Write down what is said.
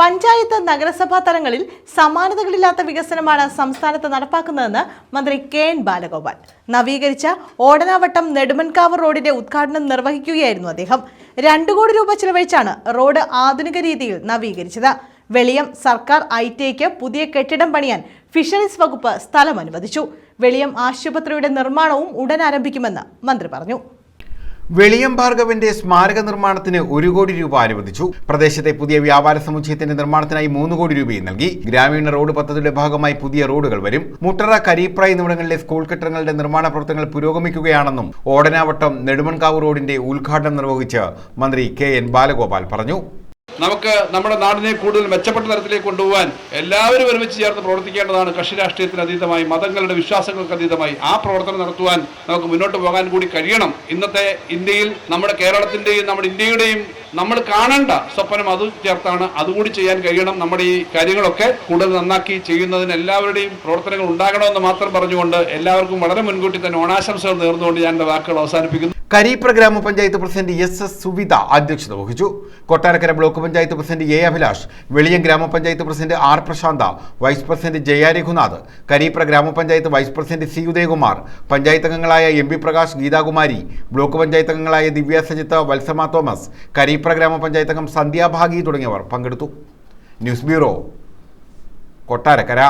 പഞ്ചായത്ത് നഗരസഭാ തലങ്ങളിൽ സമാനതകളില്ലാത്ത വികസനമാണ് സംസ്ഥാനത്ത് നടപ്പാക്കുന്നതെന്ന് മന്ത്രി കെ എൻ ബാലഗോപാൽ. നവീകരിച്ച ഓടനാവട്ടം നെടുമൻകാവ് റോഡിന്റെ ഉദ്ഘാടനം നിർവഹിക്കുകയായിരുന്നു അദ്ദേഹം. രണ്ടു കോടി രൂപ ചെലവഴിച്ചാണ് റോഡ് ആധുനിക രീതിയിൽ നവീകരിച്ചത്. വെളിയം സർക്കാർ ഐ ടിഐക്ക് പുതിയ കെട്ടിടം പണിയാൻ ഫിഷറീസ് വകുപ്പ് സ്ഥലം അനുവദിച്ചു. വെളിയം ആശുപത്രിയുടെ നിർമ്മാണവും ഉടൻ ആരംഭിക്കുമെന്ന് മന്ത്രി പറഞ്ഞു. വെളിയം ഭാർഗവന്റെ സ്മാരക നിർമ്മാണത്തിന് ഒരു കോടി രൂപ അനുവദിച്ചു. പ്രദേശത്തെ പുതിയ വ്യാപാര സമുച്ചയത്തിന്റെ നിർമ്മാണത്തിനായി മൂന്ന് കോടി രൂപയും നൽകി. ഗ്രാമീണ റോഡ് പദ്ധതിയുടെ ഭാഗമായി പുതിയ റോഡുകൾ വരും. മുട്ടറ കരീപ്ര എന്നിവിടങ്ങളിലെ സ്കൂൾ കെട്ടിടങ്ങളുടെ നിർമ്മാണ പ്രവർത്തനങ്ങൾ പുരോഗമിക്കുകയാണെന്നും ഓടനാവട്ടം നെടുമൺകാവ് റോഡിന്റെ ഉദ്ഘാടനം നിർവഹിച്ച് മന്ത്രി കെ എൻ ബാലഗോപാൽ പറഞ്ഞു. നമുക്ക് നമ്മുടെ നാടിനെ കൂടുതൽ മെച്ചപ്പെട്ട തരത്തിലേക്ക് കൊണ്ടുപോകാൻ എല്ലാവരും ഒരുമിച്ച് ചേർന്ന് പ്രവർത്തിക്കേണ്ടതാണ് കക്ഷി രാഷ്ട്രീയത്തിന് അതീതമായി മതങ്ങളുടെ വിശ്വാസങ്ങൾക്ക് അതീതമായി. ആ പ്രവർത്തനം നടത്തുവാൻ നമുക്ക് മുന്നോട്ട് പോകാൻ കൂടി കഴിയണം. ഇന്നത്തെ ഇന്ത്യയിൽ നമ്മുടെ കേരളത്തിന്റെയും നമ്മുടെ ഇന്ത്യയുടെയും നമ്മൾ കാണേണ്ട സ്വപ്നം അത് ചേർത്താണ്. അതുകൂടി ചെയ്യാൻ കഴിയണം. നമ്മുടെ ഈ കാര്യങ്ങളൊക്കെ കൂടുതൽ നന്നാക്കി ചെയ്യുന്നതിന് എല്ലാവരുടെയും പ്രവർത്തനങ്ങൾ ഉണ്ടാകണമെന്ന് മാത്രം പറഞ്ഞുകൊണ്ട് എല്ലാവർക്കും വളരെ മുൻകൂട്ടി തന്നെ ഓണാശംസകൾ നേർന്നുകൊണ്ട് ഞാൻ എന്റെ വാക്കുകൾ അവസാനിപ്പിക്കുന്നു. കരീപ്ര ഗ്രാമപഞ്ചായത്ത് പ്രസിഡന്റ് എസ് എസ് സുവിത അധ്യക്ഷത വഹിച്ചു. Kottarakkara block panchayat president A Abhilash Veliyam ഗ്രാമപഞ്ചായത്ത് president R Prashantha vice president Jaya Raghunath Karipra ഗ്രാമപഞ്ചായത്ത് vice president C Udayakumar panchayat അംഗങ്ങളായ M P Prakash Geethakumari block panchayat അംഗങ്ങളായ ദിവ്യ സജിത്ത് വത്സമ തോമസ് കരീപ്ര ഗ്രാമപഞ്ചായത്ത് അംഗം സന്ധ്യാഭാഗി തുടങ്ങിയവർ പങ്കെടുത്തു. News bureau Kottarakkara.